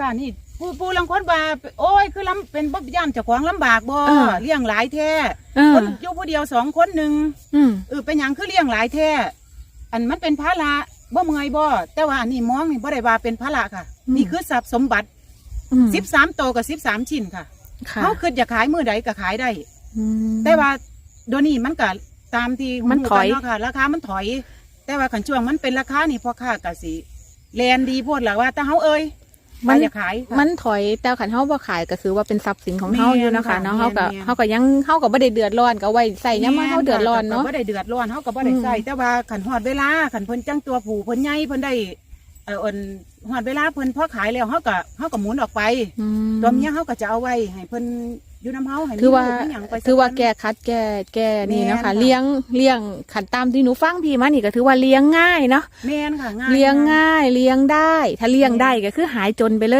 ค่ะนี่ผู้ผู้ลังคนว่าโอ้ยคือลำเป็นบ่ย่านเจ้าของลำบากบ่เออเลี้ยงหลายแท้เอคอนอยู่ผู้เดียวสองคนหนึ่งอืมเออเป็นหยังคือเลี้ยงหลายแท้อันมันเป็นภาระบ่เมื่อยบ่แต่ว่าอันนี้มองนี่บ่ได้ว่าเป็นภาระค่ะนี่คือทรัพย์สมบัติอืม13โตวกับ13ชิ้นค่ะค่ะเขาคิดจะขายมือใดก็ขายได้ อืม แต่ว่าเดี๋ยวนี้มันก็ตามที่มันถอยรู้กัเนาะค่ะ ราคามันถอย แต่ว่าขันช่วงมันเป็นราคานี่พ่อค้าก็สิแลนดีโพดล่ะว่าแต่เฮาเอ้ย มันใครจะขายค่ะ มันถอยแต่ขันเฮาบ่ขายก็คือว่าเป็นทรัพย์สินของเฮาแม่นอยู่นะคะค่ะเนาะเฮาก็แม่นเฮาก็ยังเฮาก็บ่ได้เดือดร้อนก็ไว้ใส่ยามมาเฮาเดือดร้อนเนาะ ก็บ่ได้เดือดร้อนเฮาก็บ่ได้อืมใส่แต่ว่าขันฮอดเวลาขันเพิ่นจังตัวผู้เพิ่นใหญ่เพิ่นได้เอ่ออ่อนฮอดเวลาเพิ่นพอขายแล้วเฮาก็เฮาก็หมุนออกไป อืมตัวเมียเฮาก็จะเอาไว้ให้เพิ่น อยู่น้ำเฮาให้มีคือว่า ลูกมีหยังไปสักคือว่าวันแกคัดแกแกนี่เนาะแม่นค่ะค่ะ เลี้ยงเลี้ยงขันตามที่หนูฟังพี่มานี่ก็ถือว่าเลี้ยงง่ายเนาะแม่นค่ะง่าย เลี้ยงมากง่ายเลี้ยงได้ ถ้าเลี้ยงได้ก็คือหายจนไปเลย